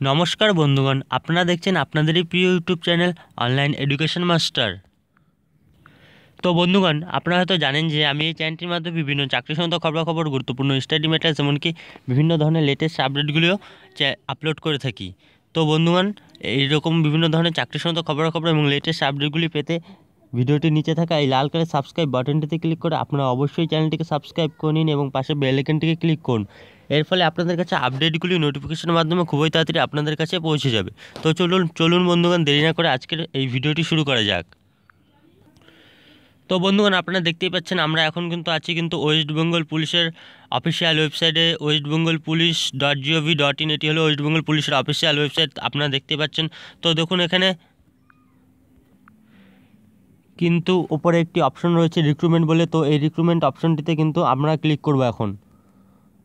নমস্কার বন্ধুগণ, আপনারা দেখছেন আপনাদেরই প্রিয় YouTube channel online education master. তো বন্ধুগণ, আপনারা হয়তো জানেন যে আমি এই চ্যানেলটির মাধ্যমে বিভিন্ন চাকরি সংক্রান্ত খবরাখবর, গুরুত্বপূর্ণ স্টাডি ম্যাটার্স এমনকি বিভিন্ন ধরনের লেটেস্ট আপডেটগুলিও আপলোড করে থাকি। তো বন্ধুগণ, এইরকম বিভিন্ন ধরনের চাকরি সংক্রান্ত খবরাখবর এবং লেটেস্ট আপডেটগুলি পেতে ভিডিওটির নিচে থাকা এই লাল কালার সাবস্ক্রাইব বাটনটিতে ক্লিক করে আপনারা অবশ্যই চ্যানেলটিকে সাবস্ক্রাইব করে নিন এবং পাশে বেল আইকনটিকে ক্লিক করুন। এর ফলে আপনাদের কাছে আপডেটগুলি নোটিফিকেশনের মাধ্যমে খুবই তাড়াতাড়ি আপনাদের কাছে পৌঁছে যাবে। তো চলুন চলুন বন্ধুগণ, দেরি না করে আজকের এই ভিডিওটি শুরু করা যাক। তো বন্ধুগণ, আপনারা দেখতেই পাচ্ছেন, আমরা এখন কিন্তু আছি কিন্তু ওয়েস্ট বেঙ্গল পুলিশের অফিসিয়াল ওয়েবসাইটে West Bengal police dot gov dot in এটি হলো ওয়েস্ট বেঙ্গল পুলিশের অফিসিয়াল ওয়েবসাইট আপনারা দেখতে পাচ্ছেন। তো দেখুন, এখানে কিন্তু ওপরে একটি অপশন রয়েছে রিক্রুটমেন্ট বলে। তো এই রিক্রুটমেন্ট অপশনটিতে কিন্তু আমরা ক্লিক করব এখন।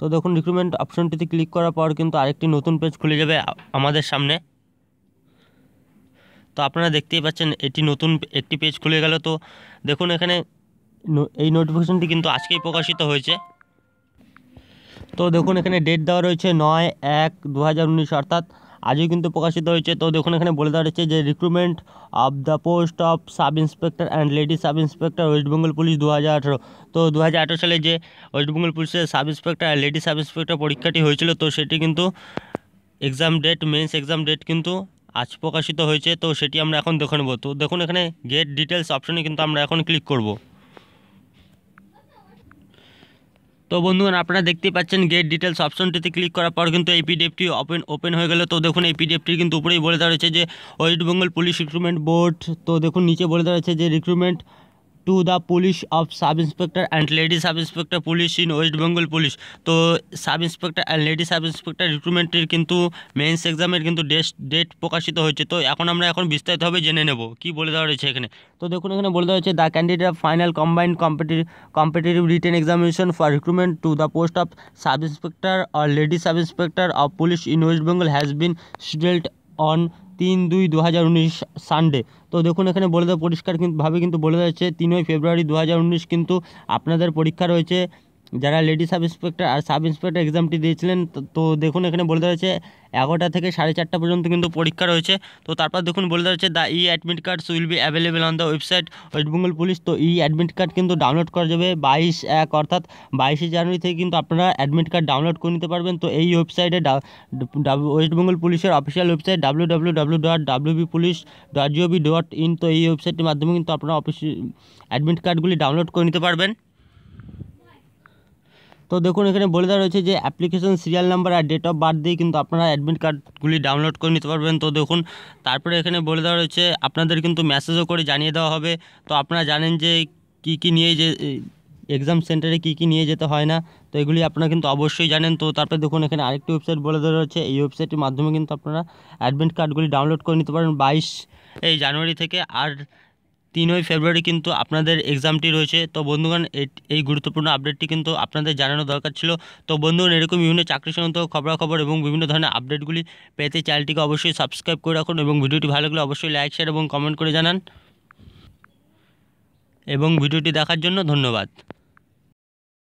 তো দেখুন রিক্রুটমেন্ট অপশনটিতে ক্লিক করার পর কিন্তু আরেকটি নতুন পেজ খুলে যাবে আমাদের সামনে। তো আপনারা দেখতেই পাচ্ছেন, এটি নতুন একটি পেজ খুলে গেল। তো দেখুন, এখানে এই নোটিফিকেশনটি কিন্তু আজকেই প্রকাশিত হয়েছে। তো দেখুন, এখানে ডেট দেওয়া রয়েছে নয় এক দু অর্থাৎ আজই কিন্তু প্রকাশিত হয়েছে। তো দেখুন, এখানে বলে দেওয়া রয়েছে যে recruitment of the post of sub inspector and lady sub inspector West Bengal police দু হাজার আঠেরো। তো দু হাজার আঠেরো সালে যে ওয়েস্ট বেঙ্গল পুলিশের সাব ইন্সপেক্টর আর লেডি সাব ইন্সপেক্টর পরীক্ষাটি হয়েছিল, তো সেটি কিন্তু exam date mains exam date কিন্তু আজ প্রকাশিত হয়েছে। তো সেটি আমরা এখন দেখে নেব। তো দেখুন, এখানে গেট ডিটেলস অপশনে কিন্তু আমরা এখন ক্লিক করব। তো বন্ধুগণ, আপনারা দেখতে পাচ্ছেন গেট ডিটেলস অপশনটিতে ক্লিক করার পর কিন্তু এই পিডিএফটি ওপেন ওপেন হয়ে গেল। তো দেখুন, এই পিডিএফটি কিন্তু উপরেই বলে দেওয়া রয়েছে যে West Bengal police recruitment board তো দেখুন, নিচে বলে দেওয়া রয়েছে যে recruitment to the police of sub inspector and lady sub inspector police in West Bengal police তো sub inspector and lady sub inspector রিক্রুটমেন্টের কিন্তু মেন্স এক্সামের কিন্তু ডেট ডেট প্রকাশিত হয়েছে। তো এখন আমরা এখন বিস্তারিতভাবে জেনে নেব। কি বলে দেওয়া রয়েছে এখানে? তো দেখুন, এখানে বলে দেওয়া হয়েছে the candidate final combined competitive competitive written examination for recruitment to the post of sub inspector or lady sub inspector of police in West Bengal has been scheduled on তিন দুই দু হাজার উনিশ সানডে। তো দেখুন, এখানে বলে দেওয়া পরিষ্কার ভাবে কিন্তু বলে দেওয়া হচ্ছে তিনই ফেব্রুয়ারি দু হাজার উনিশ কিন্তু আপনাদের পরীক্ষা রয়েছে। যারা লেডি সাব ইন্সপেক্টর আর সাব ইন্সপেক্টর এক্সামটি দিয়েছিলেন, তো দেখুন এখানে বলে দেওয়া হয়েছে, এগারোটা থেকে সাড়ে চারটা পর্যন্ত কিন্তু পরীক্ষা রয়েছে। তো তারপর দেখুন বলে দেওয়া হচ্ছে the e admit cards will be available on the website West Bengal police তো ই অ্যাডমিট কার্ড কিন্তু ডাউনলোড করা যাবে বাইশ এক, অর্থাৎ বাইশে জানুয়ারি থেকে কিন্তু আপনারা অ্যাডমিট কার্ড ডাউনলোড করে নিতে পারবেন। তো এই ওয়েবসাইটে ওয়েস্ট বেঙ্গল পুলিশের official website W W W dot W B police dot gov dot in তো এই ওয়েবসাইটের মাধ্যমে কিন্তু আপনারা অফিস অ্যাডমিট কার্ডগুলি ডাউনলোড করে নিতে পারবেন। তো দেখুন, এখানে বলে দেওয়া রয়েছে যে অ্যাপ্লিকেশন সিরিয়াল নাম্বার আর ডেট অফ বার্থ দিয়ে কিন্তু আপনারা অ্যাডমিট কার্ডগুলি ডাউনলোড করে নিতে পারবেন। তো দেখুন, তারপরে এখানে বলে দেওয়া রয়েছে, আপনাদের কিন্তু মেসেজও করে জানিয়ে দেওয়া হবে। তো আপনারা জানেন যে কি কি নিয়ে যে এক্সাম সেন্টারে কী কী নিয়ে যেতে হয় না, তো এগুলি আপনারা কিন্তু অবশ্যই জানেন। তো তারপরে দেখুন, এখানে আরেকটি ওয়েবসাইট বলে দেওয়া রয়েছে, এই ওয়েবসাইটের মাধ্যমে কিন্তু আপনারা অ্যাডমিট কার্ডগুলি ডাউনলোড করে নিতে পারেন। বাইশ এই জানুয়ারি থেকে আর তিনই ফেব্রুয়ারি কিন্তু আপনাদের এক্সামটি রয়েছে। তো বন্ধুগণ এই গুরুত্বপূর্ণ আপডেটটি কিন্তু আপনাদের জানানো দরকার ছিল। তো বন্ধুগণ, এরকম বিভিন্ন চাকরি সংক্রান্ত খবরাখবর এবং বিভিন্ন ধরনের আপডেটগুলি পেতে চ্যানেলটিকে অবশ্যই সাবস্ক্রাইব করে রাখুন এবং ভিডিওটি ভালো লাগলে অবশ্যই লাইক শেয়ার এবং কমেন্ট করে জানান। এবং ভিডিওটি দেখার জন্য ধন্যবাদ।